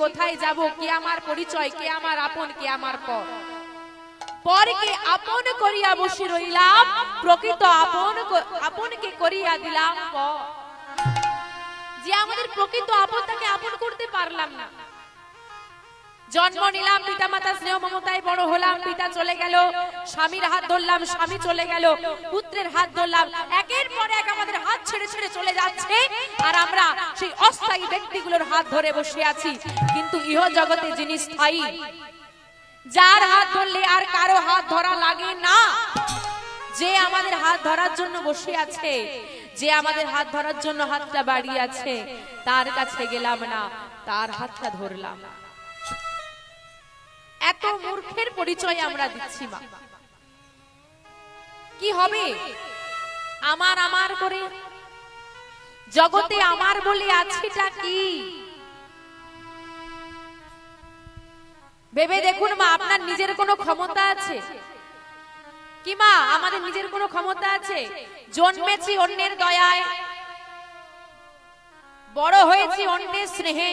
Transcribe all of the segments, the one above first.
কোথায় যাব? কে আমার পরিচয়? কে আমার আপন? কে আমার পর? পরকে আপন করিয়া বসে রইলাম, প্রকৃত আপন আপনকে করিয়া দিলাম পর। যে আমাদের প্রকৃত আপন তাকে আপন করতে পারলাম না। জন্ম নিলাম পিতা মাতা স্নেহ মমতায় বড় হলাম, পিতা চলে গেল, স্বামীর হাত ধরলাম, স্বামী চলে গেল, পুত্রের হাত ধরলাম, একের পর এক আমাদের হাত ছেড়ে ছেড়ে চলে যাচ্ছে, আর আমরা সেই অস্থায়ী ব্যক্তিগুলোর হাত ধরে বসে আছি। কিন্তু ইহ জগতে যিনি স্থায়ী, যার হাত ধরলে আর কারও হাত ধরা লাগে না। যে আমাদের হাত ধরার জন্য বসে আছে, যে আমাদের হাত ধরার জন্য হাতটা বাড়িয়ে আছে, তার কাছে গেলাম না, তার হাতটা ধরলাম এত মূর্খের পরিচয় আমরা দিচ্ছি মা। কি হবে? আমার আমার করে জগতে আমার বলে আছেটা কি? ভেবে দেখুন মা, আপনার নিজের কোনো ক্ষমতা আছে? কি মা, আমাদের নিজের কোনো ক্ষমতা আছে? জন্মেছি অন্যের দয়ায়, বড় হয়েছি অন্যের স্নেহে,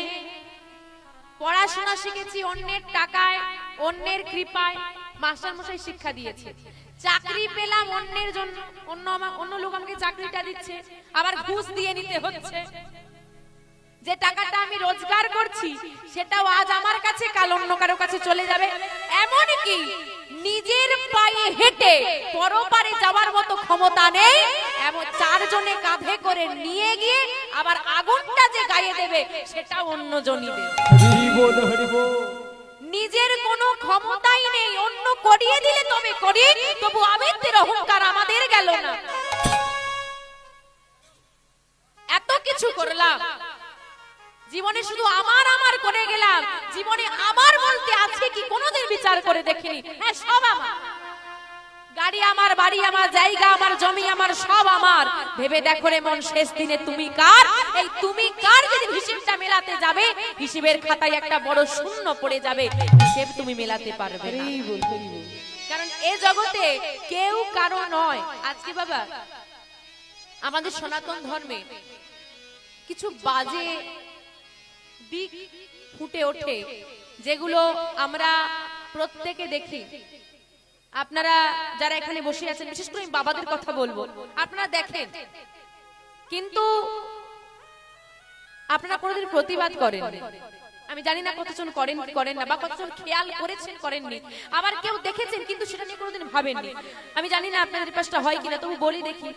পড়াশোনা শিখেছি অন্যের টাকায় অন্যের কৃপায় মাস্টার মশাই শিক্ষা দিয়েছে। চাকরি পেলাম অন্যের জন্য। অন্য অন্য লোক আমাকে চাকরিটা দিচ্ছে। আবার ঘুষ দিয়ে নিতে হচ্ছে। যে টাকাটা আমি রোজগার করছি সেটাও আজ আমার কাছে কাল অন্য কারও কাছে চলে যাবে। এমন কি নিজের পায়ে হেঁটে পরপারে যাওয়ার মতো ক্ষমতা নেই। এমন চারজনে কাঁধে করে নিয়ে গিয়ে আবার আগুনটা যে গায়ে দেবে সেটা অন্যজনই দেবে। নিজের কোনো ক্ষমতাই নেই, অন্য করিয়ে দিলে তবে করি তবু আমিত্বের অহংকার আমাদের গেল না। এত কিছু করলাম। জীবনে শুধু আমার আমার করে গেলাম। জীবনে আমার বলতে আছে কি কোনোদিন বিচার করে দেখিনি। হ্যাঁ সব আমার। গাড়ি আমার, বাড়ি আমার, জায়গা আমার, জমি আমার, সব আমার। ভেবে দেখো রে মন, শেষ দিনে তুমি কার এই তুমি কার যদি হিসেবটা মেলাতে যাবে? হিসেবের খাতায় একটা বড় শূন্য পড়ে যাবে। হিসেব তুমি মেলাতে পারবে কারণ এ জগতে কেউ কারও নয়। আজকে বাবা আমাদের সনাতন ধর্মে কিছু বাজে দিক ফুটে ওঠে যেগুলো আমরা প্রত্যেকে দেখি। আপনারা যারা এখানে বসে আছেন বিশেষ করে আমি বাবাদের কথা বলব আপনারা দেখেন। কিন্তু আপনারা কোনোদিন প্রতিবাদ করেন আমি জানি না কতজন করেন করেন না, বা কতজন খেয়াল করেছেন, করেননি। আবার কেউ দেখেছেন, কিন্তু সেটা নিয়ে কোনোদিন ভাবেননি। আমি জানি না আপনাদের পাশটা হয় কিনা, তবু বলি দেখি,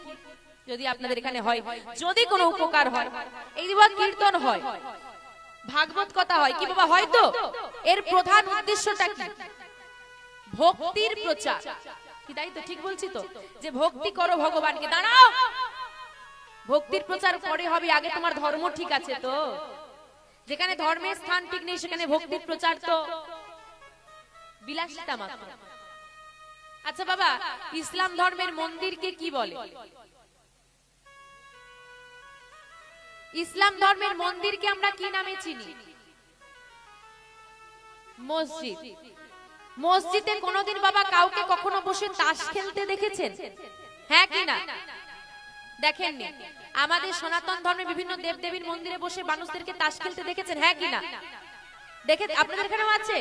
যদি আপনাদের এখানে হয়। যদি কোনো উপকার হয়, এই দিবা কীর্তন হয়, ভাগবত কথা হয়, কি বাবা হয়তো এর প্রধান উদ্দেশ্যটা কি? ভক্তির প্রচার। কি তাই তো, ঠিক বলছি তো? যে ভক্তি করো ভগবানকে, দাঁড়াও! ভক্তির প্রচার পরে হবে আগে তোমার ধর্ম ঠিক আছে তো। যেখানে ধর্মের স্থান ঠিক নেই সেখানে ভক্তির প্রচার তো বিলাসিতা মাত্র। আচ্ছা বাবা ইসলাম ধর্মের মন্দিরকে কি বলে? ইসলাম ধর্মের মন্দিরকে আমরা কি নামে চিনি? মসজিদ। মসজিদে কোনোদিন বাবা কাউকে কখনো বসে তাস খেলতে দেখেছেন? হ্যাঁ কি না? দেখেননি। আমাদের সনাতন ধর্মে বিভিন্ন দেবদেবীর মন্দিরে বসে মানুষদেরকে তাস খেলতে দেখেছেন হ্যাঁ কি না? দেখে আপনাদের এখানেও আছে।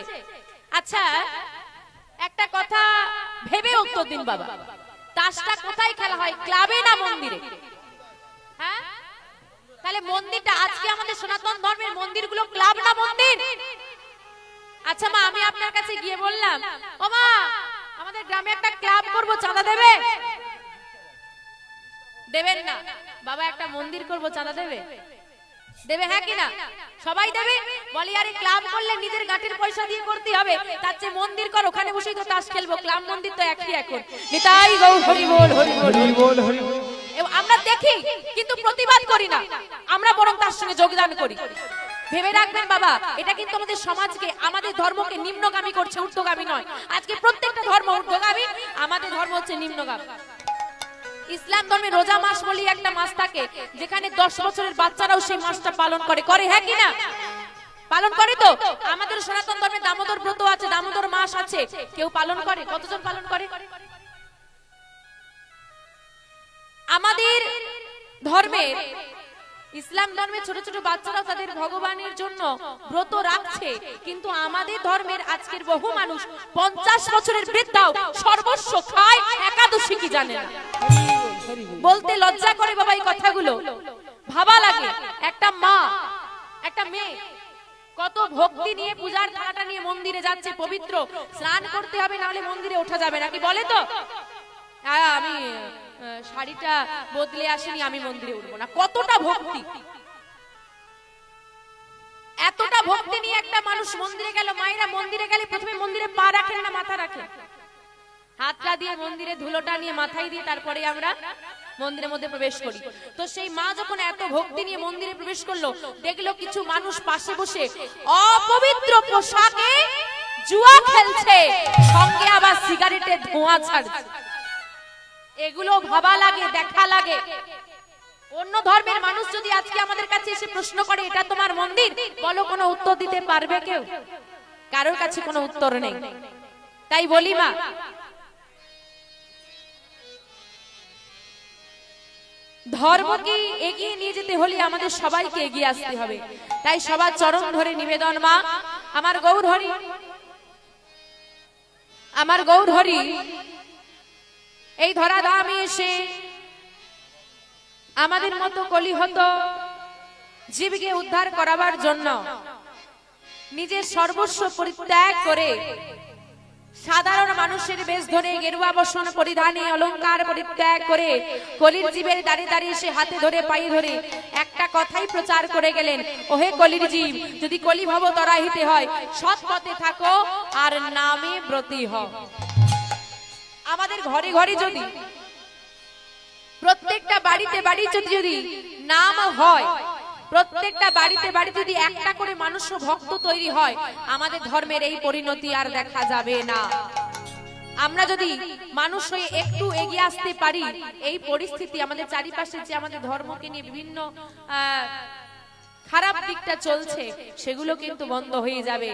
আচ্ছা একটা কথা ভেবে উত্তর দিন বাবা। তাসটা কোথায় খেলা হয়, ক্লাবে না মন্দিরে? হ্যাঁ? তাহলে মন্দিরটা আজকে আমাদের সনাতন ধর্মের মন্দিরগুলো ক্লাব না মন্দির? আচ্ছা মা, আমি আপনার কাছে গিয়ে বললাম, ও মা, আমাদের গ্রামে একটা ক্লাব করব, চাঁদা দেবে? দেবেন না। বাবা একটা মন্দির করব চাঁদা দেবে? দেবে হ্যাঁ কি না? সবাই দেবে? বলি আরে ক্লাব করলে নিজের গাঁটের পয়সা দিয়ে করতে হবে। তার চেয়ে মন্দির কর ওখানে বসেই তো তাস খেলব। ক্লাব মন্দির তো একই এখন। নিতাই গৌ হরি বল হরি বল। হরি বল হরি বল। আমরা দেখি কিন্তু প্রতিবাদ করি না। আমরা বরং তার সঙ্গে যোগদান করি। ভেবে রাখবেন বাবা এটা কিন্তু আমাদের সমাজকে আমাদের ধর্মকে নিম্নগামী করছে ঊর্ধ্বগামী নয়। আজকে প্রত্যেকটা ধর্ম ঊর্ধ্বগামী আমাদের ধর্ম হচ্ছে নিম্নগামী। ইসলাম ধর্মে রোজা মাস বলি একটা মাস থাকে, যেখানে দশ বছরের বাচ্চারাও সেই মাসটা পালন করে। করে হ্যাঁ কিনা পালন করে তো? আমাদের সনাতন ধর্মে দামোদর ব্রত আছে, দামোদর মাস আছে। কেউ পালন করে? কতজন পালন করে? আমাদের ধর্মের ইসলাম ধর্মে ছোট ছোট বাচ্চারাও তাদের ভগবানের জন্য ব্রত রাখছে, কিন্তু আমাদের ধর্মের আজকের বহু মানুষ পঞ্চাশ বছরের বৃদ্ধাও সর্বস্ব খায়, একাদশী কি জানে না? বলতে লজ্জা করে বাবা এই কথাগুলো। ভাবা লাগে, একটা মা, একটা মেয়ে, কত ভক্তি নিয়ে পূজার থালাটা নিয়ে মন্দিরে যাচ্ছে, পবিত্র। স্নান করতে হবে না হলে মন্দিরে ওঠা যাবে নাকি বলে তো? আমি শাড়িটা বদলে আসিনি, আমি মন্দিরে উঠবো না। কতটা ভক্তি। এতটা ভক্তি নিয়ে একটা মানুষ মন্দিরে গেল, মায়েরা মন্দিরে গেলে প্রথমে মন্দিরে পা রাখেন না, মাথা রাখেন। হাতটা দিয়ে মন্দিরে ধুলোটা নিয়ে মাথায় দিয়ে তারপরে আমরা মন্দিরের মধ্যে প্রবেশ করি। তো সেই মা যখন এত ভক্তি নিয়ে মন্দিরে প্রবেশ করল, দেখল কিছু মানুষ পাশে বসে অপবিত্র পোশাকে জুয়া খেলছে। সঙ্গে আবার সিগারেটের ধোঁয়া ছাড়ছে। এগুলো ভাবা লাগে, দেখা লাগে। অন্য ধর্মের মানুষ যদি আজকে আমাদের কাছে এসে প্রশ্ন করে, এটা তোমার মন্দির? বলো, কোনো উত্তর দিতে পারবে কেউ? কারোর কাছে কোনো উত্তর নেই। তাই বলি মা ধর্মকে এগিয়ে নিয়ে যেতে হলে আমাদের সবাইকে এগিয়ে আসতে হবে? তাই সবার চরণ ধরে নিবেদন, মা। আমার গৌর হরি। আমার গৌর হরি। এই ধরা দামে এসে আমাদের মতো কলিহত জীবকে উদ্ধার করাবার জন্য নিজের সর্বস্ব পরিত্যাগ করে সাধারণ মানুষের বেশ ধরে গেরুয়া বসন পরিধানে অলংকার পরিত্যাগ করে কলির জীবের দাঁড়িয়ে দাঁড়িয়ে সে হাতে ধরে পায়ে ধরে একটা কথাই প্রচার করে গেলেন, ওহে কলির জীব, যদি কলি ভব তরাহিতে হয়, সৎ পথে থাকো আর নামে ব্রতী হও। আমাদের ঘরে ঘরে যদি, প্রত্যেকটা বাড়িতে বাড়ি যদি যদি নাম হয় প্রত্যেকটা বাড়িতে বাড়ি যদি একটা করে মানুষ ভক্ত তৈরি হয় আমাদের ধর্মের এই পরিণতি আর দেখা যাবে না। আমরা যদি মানুষ হয়ে একটু এগিয়ে আসতে পারি এই পরিস্থিতি আমাদের চারিপাশে যে আমাদের ধর্মকে নিয়ে বিভিন্ন আহ, খারাপ দিকটা চলছে, সেগুলো কিন্তু বন্ধ হয়ে যাবে।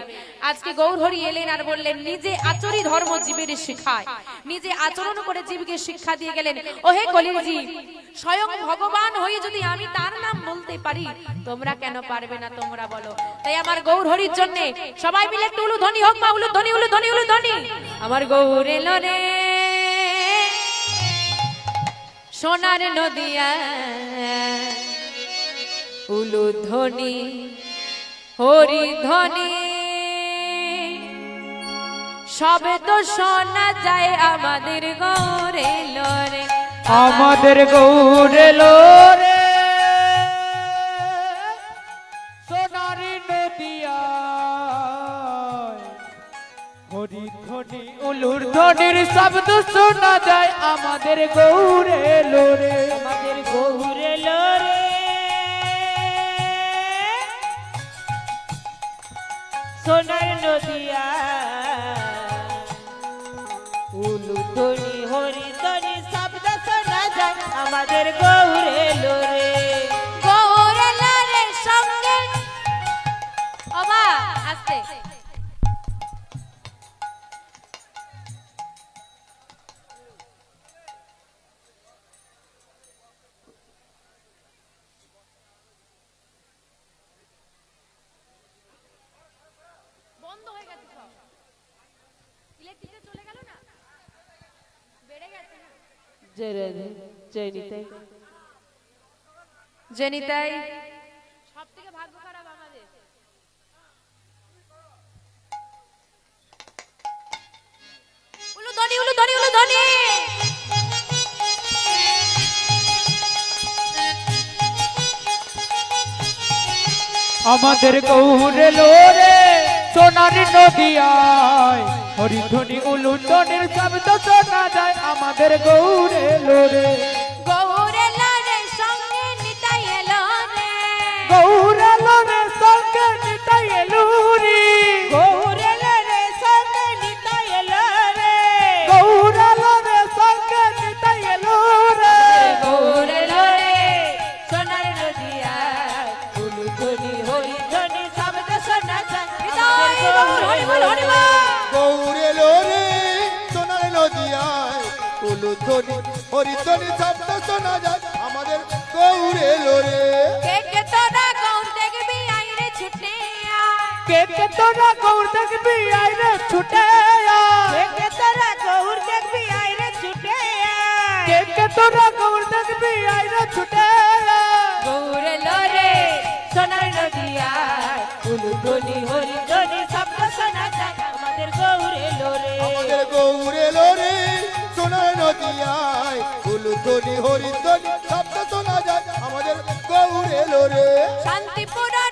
আজকে গৌরহরি এলেন আর বললেন, নিজে আচরি ধর্ম জীবের শিখায় নিজে আচরণ করে জীবকে শিক্ষা দিয়ে গেলেন। ওহে কলির জীব স্বয়ং ভগবান হয়ে যদি আমি তার নাম বলতে পারি, তোমরা কেন পারবে না তোমরা বলো। তাই আমার গৌরহরির জন্য সবাই মিলে একটু ধ্বনি হোক উলু ধ্বনি উলু ধ্বনি আমার গৌর এলো রে। সোনার নদিয়া উলুধ্বনি হরিধ্বনি। সবে তো শোনা যায় আমাদের গৌরে লরে। আমাদের গৌরে লরে। সোনারি নদিয়া হরি ধ্বনি উলুর ধ্বনির শব্দ শোনা যায় আমাদের গৌরে লো সোনার নদিয়া। হরি হরি শব্দ শোনা যায় আমাদের গৌরে জয় রাধে জয় নিতাই জেনিতাই। সব থেকে ভাগ্য খারাপ আমাদের। উলু ধনি উলু ধনি উলু ধনি আমাদের গৌরে লোরে সোনার নদিয়ায়। হরিধ্বনি উলুধ্বনির শব্দ শোনা যায় আমাদের গৌরে লোরে। ধ্বনি হরিধ্বনি শব্দ শোনা যায়। আমাদের গৌরে লোরে কে কে তোরা গৌর দেখবি আইরে ছুটে কে কে তোরা গৌর দেখবি আইরে ছুটে কে কে তোরা গৌর দেখবি আইরে ছুটে কে কে তোরা গৌর দেখবি আইরে ছুটে গৌরে লোরে সোনার নদিয়া ধ্বনি হরিধ্বনি উলুধ্বনি হরিধ্বনি শব্দ শোনা যায়। আমাদের গৌরে লোরে শান্তিপুরা